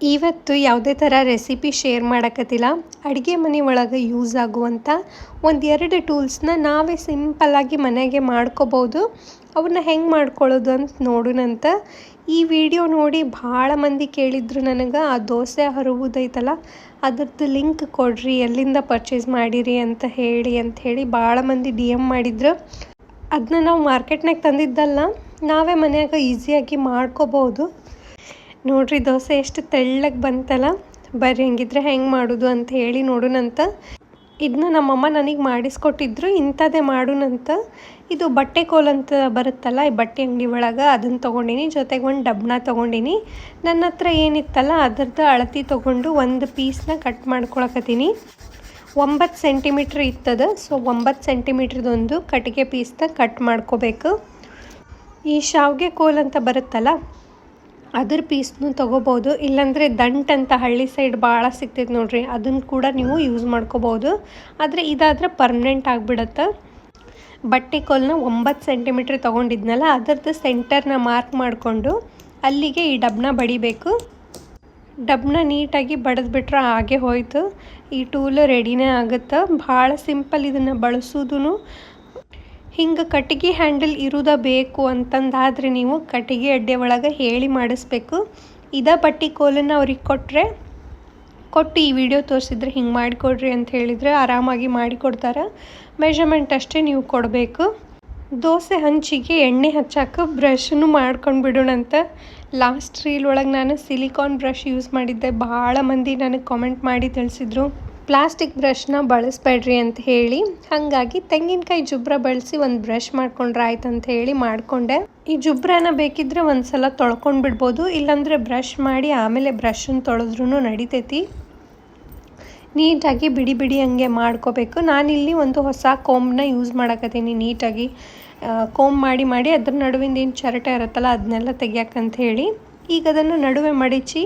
ಇವತ್ತು ಯಾವುದೇ ಥರ ರೆಸಿಪಿ ಶೇರ್ ಮಾಡಕತ್ತಿಲ್ಲ. ಅಡುಗೆ ಮನೆ ಒಳಗೆ ಯೂಸ್ ಆಗುವಂಥ ಒಂದು ಎರಡು ಟೂಲ್ಸ್ನ ನಾವೇ ಸಿಂಪಲ್ಲಾಗಿ ಮನೆಗೆ ಮಾಡ್ಕೋಬೋದು. ಅವನ್ನ ಹೆಂಗೆ ಮಾಡ್ಕೊಳ್ಳೋದು ಅಂತ ನೋಡೋಣಂತ ಈ ವಿಡಿಯೋ ನೋಡಿ ಭಾಳ ಮಂದಿ ಕೇಳಿದ್ರು ನನಗೆ, ಆ ದೋಸೆ ಹರುವುದೈತಲ್ಲ, ಅದ್ರದ್ದು ಲಿಂಕ್ ಕೊಡ್ರಿ, ಎಲ್ಲಿಂದ ಪರ್ಚೇಸ್ ಮಾಡಿರಿ ಅಂತ ಹೇಳಿ ಅಂತ ಹೇಳಿ ಭಾಳ ಮಂದಿ ಡಿ ಎಂ ಮಾಡಿದ್ರು. ಅದನ್ನ ನಾವು ಮಾರ್ಕೆಟ್ನಾಗ ತಂದಿದ್ದಲ್ಲ, ನಾವೇ ಮನೆಯಾಗ ಈಸಿಯಾಗಿ ಮಾಡ್ಕೋಬೋದು. ನೋಡ್ರಿ ದೋಸೆ ಎಷ್ಟು ತೆಳ್ಳಗೆ ಬಂತಲ್ಲ? ಬರ್ರಿ, ಹಂಗಿದ್ರೆ ಹೆಂಗೆ ಮಾಡೋದು ಅಂತ ಹೇಳಿ ನೋಡೋಣಂತ ಇದನ್ನ ನಮ್ಮಮ್ಮ ನನಗೆ ಮಾಡಿಸ್ಕೊಟ್ಟಿದ್ರು, ಇಂಥದ್ದೇ ಮಾಡೋಣಂತ ಇದು ಬಟ್ಟೆ ಕೋಲ್ ಅಂತ ಬರುತ್ತಲ್ಲ, ಈ ಬಟ್ಟೆ ಅಂಗಡಿ ಒಳಗೆ ಅದನ್ನು ತೊಗೊಂಡಿನಿ. ಜೊತೆಗೆ ಒಂದು ಡಬ್ನ ತೊಗೊಂಡಿನಿ. ನನ್ನ ಹತ್ರ ಏನಿತ್ತಲ್ಲ, ಅದರದ್ದು ಅಳತಿ ತೊಗೊಂಡು ಒಂದು ಪೀಸ್ನ ಕಟ್ ಮಾಡ್ಕೊಳಕತ್ತೀನಿ. ಒಂಬತ್ತು ಸೆಂಟಿಮೀಟ್ರ್ ಇತ್ತದ, ಸೊ ಒಂಬತ್ತು ಸೆಂಟಿಮೀಟ್ರದೊಂದು ಕಟ್ಟಿಗೆ ಪೀಸ್ನ ಕಟ್ ಮಾಡ್ಕೋಬೇಕು. ಈ ಶಾವಿಗೆ ಕೋಲ್ ಅಂತ ಬರುತ್ತಲ್ಲ ಅದ್ರ ಪೀಸ್ನು ತೊಗೋಬೋದು. ಇಲ್ಲಾಂದರೆ ದಂಟ್ ಅಂತ ಹಳ್ಳಿ ಸೈಡ್ ಭಾಳ ಸಿಗ್ತೈತೆ ನೋಡಿರಿ. ಅದನ್ನು ಕೂಡ ನೀವು ಯೂಸ್ ಮಾಡ್ಕೋಬೋದು. ಆದರೆ ಇದಾದರೆ ಪರ್ಮನೆಂಟ್ ಆಗಿಬಿಡತ್ತೆ. ಬಟ್ಟೆ ಕೋಲ್ನ ಒಂಬತ್ತು ಸೆಂಟಿಮೀಟ್ರ್ ತೊಗೊಂಡಿದ್ನಲ್ಲ, ಅದರದ್ದು ಸೆಂಟರ್ನ ಮಾರ್ಕ್ ಮಾಡಿಕೊಂಡು ಅಲ್ಲಿಗೆ ಈ ಡಬ್ನ ಬಡಿಬೇಕು. ಡಬ್ನ ನೀಟಾಗಿ ಬಡಿದ್ಬಿಟ್ರೆ ಹಾಗೆ ಹೋಯ್ತು. ಈ ಟೂಲ್ ರೆಡಿನೇ ಆಗುತ್ತೆ. ಭಾಳ ಸಿಂಪಲ್ ಇದನ್ನು ಬಳಸೋದು ಹಿಂಗೆ ಕಟ್ಟಿಗೆ ಹ್ಯಾಂಡಲ್ ಇರೋದ ಬೇಕು ಅಂತಂದಾದರೆ ನೀವು ಕಟ್ಟಿಗೆ ಅಡ್ಡೆ ಒಳಗೆ ಹೇಳಿ ಮಾಡಿಸ್ಬೇಕು. ಇದ ಬಟ್ಟೆ ಕೋಲನ್ನು ಅವ್ರಿಗೆ ಕೊಟ್ಟರೆ ಕೊಟ್ಟು ಈ ವಿಡಿಯೋ ತೋರಿಸಿದ್ರೆ ಹಿಂಗೆ ಮಾಡಿಕೊಡ್ರಿ ಅಂತ ಹೇಳಿದರೆ ಆರಾಮಾಗಿ ಮಾಡಿಕೊಡ್ತಾರೆ. ಮೆಷರ್ಮೆಂಟ್ ಅಷ್ಟೇ ನೀವು ಕೊಡಬೇಕು. ದೋಸೆ ಹಂಚಿಗೆ ಎಣ್ಣೆ ಹಚ್ಚಾಕ ಬ್ರಷನ್ನು ಮಾಡ್ಕೊಂಡು ಬಿಡೋಣಂತ ಲಾಸ್ಟ್ ರೀಲ್ ಒಳಗೆ ನಾನು ಸಿಲಿಕಾನ್ ಬ್ರಷ್ ಯೂಸ್ ಮಾಡಿದ್ದೆ. ಭಾಳ ಮಂದಿ ನನಗೆ ಕಾಮೆಂಟ್ ಮಾಡಿ ತಿಳಿಸಿದ್ರು. ಪ್ಲಾಸ್ಟಿಕ್ ಬ್ರಷ್ನ ಬಳಸ್ಬೇಡ್ರಿ ಅಂತ ಹೇಳಿ, ಹಾಗಾಗಿ ತೆಂಗಿನಕಾಯಿ ಜುಬ್ರ ಬಳಸಿ ಒಂದು ಬ್ರಷ್ ಮಾಡ್ಕೊಂಡ್ರೆ ಆಯ್ತು ಅಂತ ಹೇಳಿ ಮಾಡಿಕೊಂಡೆ. ಈ ಜುಬ್ರನ ಬೇಕಿದ್ರೆ ಒಂದು ಸಲ ತೊಳ್ಕೊಂಡು ಬಿಡ್ಬೋದು, ಇಲ್ಲಾಂದರೆ ಬ್ರಷ್ ಮಾಡಿ ಆಮೇಲೆ ಬ್ರಷನ್ನು ತೊಳೆದ್ರೂ ನಡಿತೈತಿ. ನೀಟಾಗಿ ಬಿಡಿ ಬಿಡಿ ಹಂಗೆ ಮಾಡ್ಕೋಬೇಕು. ನಾನಿಲ್ಲಿ ಒಂದು ಹೊಸ ಕೋಮ್ನ ಯೂಸ್ ಮಾಡಕತ್ತೀನಿ ನೀಟಾಗಿ. ಕೋಮ್ ಮಾಡಿ ಮಾಡಿ ಅದ್ರ ನಡುವಿಂದ ಏನು ಚರಟೆ ಇರುತ್ತಲ್ಲ, ಅದನ್ನೆಲ್ಲ ತೆಗಿಯಕ್ಕಂತ ಹೇಳಿ. ಈಗ ಅದನ್ನು ನಡುವೆ ಮಡಿಚಿ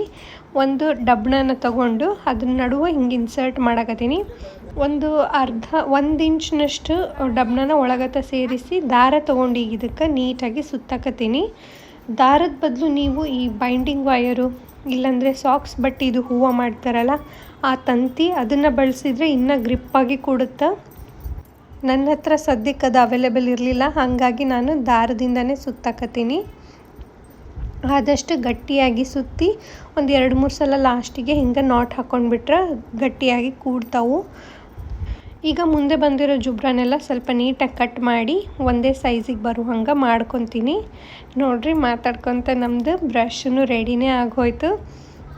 ಒಂದು ಡಬ್ಣನ ತಗೊಂಡು ಅದನ್ನ ನಡುವೆ ಹಿಂಗೆ ಇನ್ಸರ್ಟ್ ಮಾಡಕತ್ತೀನಿ. ಒಂದು ಅರ್ಧ, ಒಂದು ಇಂಚ್ನಷ್ಟು ಡಬ್ಣನ ಒಳಗತ್ತ ಸೇರಿಸಿ ದಾರ ತೊಗೊಂಡು ಈಗ ಇದಕ್ಕೆ ನೀಟಾಗಿ ಸುತ್ತಾಕತ್ತೀನಿ. ದಾರದ ಬದಲು ನೀವು ಈ ಬೈಂಡಿಂಗ್ ವಯರು, ಇಲ್ಲಾಂದರೆ ಸಾಕ್ಸ್ ಬಟ್ಟೆ ಇದು ಹೂವು ಮಾಡ್ತಾರಲ್ಲ, ಆ ತಂತಿ ಅದನ್ನು ಬಳಸಿದರೆ ಇನ್ನೂ ಗ್ರಿಪ್ಪಾಗಿ ಕೂಡುತ್ತೆ. ನನ್ನ ಹತ್ರ ಸದ್ಯಕ್ಕೆ ಅದು ಅವೈಲೇಬಲ್ ಇರಲಿಲ್ಲ, ಹಾಗಾಗಿ ನಾನು ದಾರದಿಂದನೇ ಸುತ್ತಾಕತ್ತೀನಿ. ಆದಷ್ಟು ಗಟ್ಟಿಯಾಗಿ ಸುತ್ತಿ ಒಂದು ಎರಡು ಮೂರು ಸಲ ಲಾಸ್ಟಿಗೆ ಹಿಂಗೆ ನಾಟ್ ಹಾಕ್ಕೊಂಡ್ಬಿಟ್ರೆ ಗಟ್ಟಿಯಾಗಿ ಕೂಡ್ತಾವು. ಈಗ ಮುಂದೆ ಬಂದಿರೋ ಜುಬ್ರನೆಲ್ಲ ಸ್ವಲ್ಪ ನೀಟಾಗಿ ಕಟ್ ಮಾಡಿ ಒಂದೇ ಸೈಜಿಗೆ ಬರೋ ಹಂಗೆ ಮಾಡ್ಕೊತೀನಿ. ನೋಡಿರಿ ಮಾತಾಡ್ಕೊತ ನಮ್ಮದು ಬ್ರಷನ್ನು ರೆಡಿನೇ ಆಗೋಯ್ತು.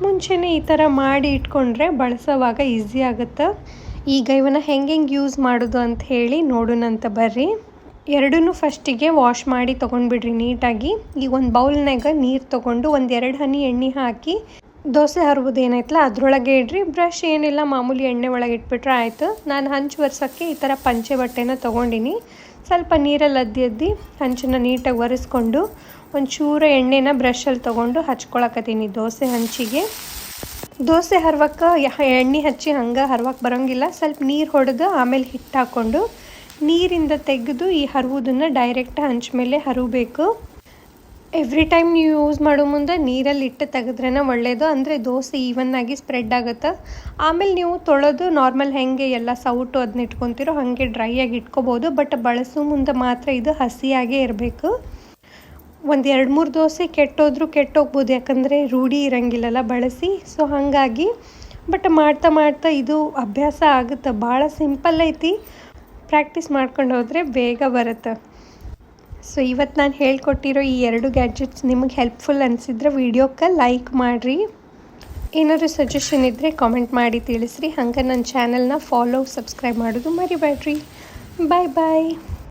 ಮುಂಚೆನೇ ಈ ಥರ ಮಾಡಿ ಇಟ್ಕೊಂಡ್ರೆ ಬಳಸೋವಾಗ ಈಸಿ ಆಗುತ್ತೆ. ಈಗ ಇವನ್ನ ಹೆಂಗೆ ಹೆಂಗೆ ಯೂಸ್ ಮಾಡೋದು ಅಂತ ಹೇಳಿ ನೋಡೋಣಂತ ಬರ್ರಿ. ಎರಡೂ ಫಸ್ಟಿಗೆ ವಾಶ್ ಮಾಡಿ ತೊಗೊಂಡ್ಬಿಡ್ರಿ ನೀಟಾಗಿ. ಈಗ ಒಂದು ಬೌಲ್ನಾಗ ನೀರು ತೊಗೊಂಡು ಒಂದು ಎರಡು ಹನಿ ಎಣ್ಣೆ ಹಾಕಿ ದೋಸೆ ಹರುವುದು ಏನೈತಲ್ಲ ಅದರೊಳಗೆ ಇಡ್ರಿ. ಬ್ರಷ್ ಏನಿಲ್ಲ ಮಾಮೂಲಿ ಎಣ್ಣೆ ಒಳಗೆ ಇಟ್ಬಿಟ್ರೆ ಆಯಿತು. ನಾನು ಹಂಚು ಒರೆಸೋಕ್ಕೆ ಈ ಥರ ಪಂಚೆ ಬಟ್ಟೆನ ತೊಗೊಂಡಿನಿ. ಸ್ವಲ್ಪ ನೀರಲ್ಲಿ ಅದ್ದಿ ಅದ್ದಿ ಹಂಚನ್ನ ನೀಟಾಗಿ ಒರೆಸ್ಕೊಂಡು ಒಂದು ಚೂರ ಎಣ್ಣೆನ ಬ್ರಷಲ್ಲಿ ತೊಗೊಂಡು ಹಚ್ಕೊಳಕತ್ತೀನಿ ದೋಸೆ ಹಂಚಿಗೆ. ದೋಸೆ ಹರ್ವಕ್ಕೆ ಎಣ್ಣೆ ಹಚ್ಚಿ ಹಂಗೆ ಹರ್ವಕ್ಕೆ ಬರೋಂಗಿಲ್ಲ. ಸ್ವಲ್ಪ ನೀರು ಹೊಡೆದು ಆಮೇಲೆ ಹಿಟ್ಟು ಹಾಕ್ಕೊಂಡು ನೀರಿಂದ ತೆಗೆದು ಈ ಹರುವುದನ್ನು ಡೈರೆಕ್ಟ್ ಹಂಚ ಮೇಲೆ ಹರಿಬೇಕು. ಎವ್ರಿ ಟೈಮ್ ನೀವು ಯೂಸ್ ಮಾಡೋ ಮುಂದೆ ನೀರಲ್ಲಿ ಇಟ್ಟು ತೆಗೆದ್ರೇ ಒಳ್ಳೆಯದು ಅಂದರೆ ದೋಸೆ ಈವನ್ ಆಗಿ ಸ್ಪ್ರೆಡ್ ಆಗುತ್ತೆ? ಆಮೇಲೆ ನೀವು ತೊಳೆದು ನಾರ್ಮಲ್ ಹೆಂಗೆ ಎಲ್ಲ ಸೌಟು ಅದನ್ನ ಇಟ್ಕೊತಿರೋ ಹಾಗೆ ಡ್ರೈ ಆಗಿ ಇಟ್ಕೋಬೋದು. ಬಟ್ ಬಳಸೋ ಮುಂದೆ ಮಾತ್ರ ಇದು ಹಸಿಯಾಗೇ ಇರಬೇಕು. ಒಂದು ಎರಡು ಮೂರು ದೋಸೆ ಕೆಟ್ಟೋದ್ರೂ ಕೆಟ್ಟೋಗ್ಬೋದು. ಯಾಕಂದರೆ ರೂಢಿ ಇರೋಂಗಿಲ್ಲಲ್ಲ ಬಳಸಿ. ಸೊ ಹಾಗಾಗಿ ಬಟ್ ಮಾಡ್ತಾ ಮಾಡ್ತಾ ಇದು ಅಭ್ಯಾಸ ಆಗುತ್ತೆ. ಭಾಳ ಸಿಂಪಲ್ ಐತಿ. ಪ್ರಾಕ್ಟೀಸ್ ಮಾಡ್ಕೊಂಡು ಹೋದರೆ ಬೇಗ ಬರುತ್ತೆ. ಸೊ ಇವತ್ತು ನಾನು ಹೇಳ್ಕೊಟ್ಟಿರೋ ಈ ಎರಡು ಗ್ಯಾಜೆಟ್ಸ್ ನಿಮಗೆ ಹೆಲ್ಪ್ಫುಲ್ ಅನಿಸಿದ್ರೆ ವೀಡಿಯೋಕ್ಕೆ ಲೈಕ್ ಮಾಡಿರಿ. ಏನಾದರೂ ಸಜೆಷನ್ ಇದ್ದರೆ ಕಾಮೆಂಟ್ ಮಾಡಿ ತಿಳಿಸ್ರಿ. ಹಂಗೆ ನನ್ನ ಚಾನಲ್ನ ಫಾಲೋ ಸಬ್ಸ್ಕ್ರೈಬ್ ಮಾಡೋದು ಮರಿಬೇಡ್ರಿ ಬಾಯ್ ಬಾಯ್